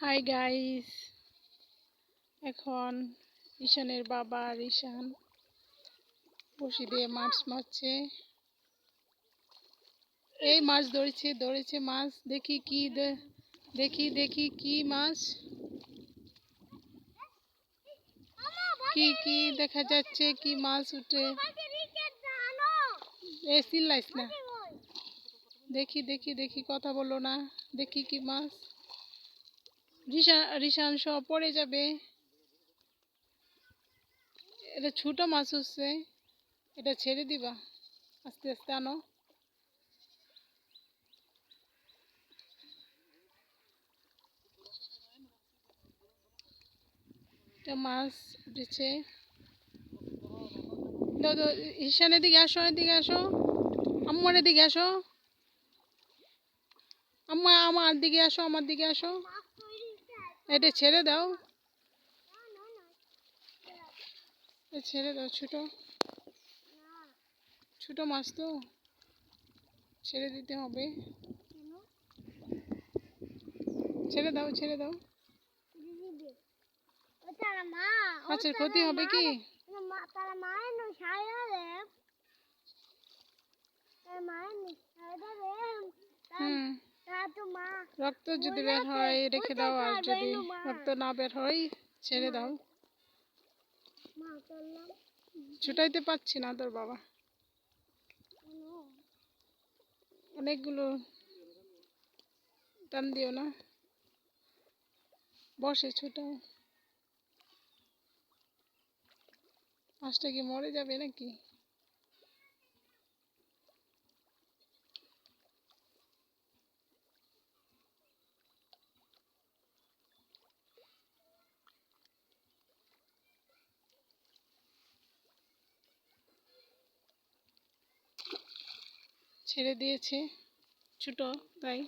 Hi guys এখন ঈশানের বাবা আর ঈশান বসি দিয়ে মাছ মারছে। এই মাছ ধরেছে ধরেছে মাছ। দেখি কি দেখি দেখি কি মাছ। কি কি দেখা যাচ্ছে, কি মাছ উঠে। এ চিল্লাইস না। দেখি দেখি দেখি, কথা বলো না। দেখি কি মাছ। রিশা, রিশান সব পড়ে যাবে। এটা ছোট মাছ হচ্ছে, এটা ছেড়ে দিবা। আস্তে আস্তে আনো। মাছ উঠেছে। দাও, ঈশানের দিকে আসো, এদিকে আসো। আম্মার দিকে আসো। আম্মা, আমার দিকে আসো, আমার দিকে আসো। এটা ছেড়ে দাও। ছেড়ে দাও ছোট। ছোট মাছ তো। ছেড়ে দিতে হবে। ছেড়ে দাও ছেড়ে দাও। আচ্ছা ক্ষতি হবে কি? রক্ত যদি বের হয় রেখে দাও আর যদি রক্ত না বের হয় ছেড়ে দাও। ছুটাইতে পারছি না তোর বাবা। অনেকগুলো টান দিও না। বসে ছোটাও। মাছটা কি মরে যাবে নাকি? ছেড়ে দিয়েছে ছোটো তাই।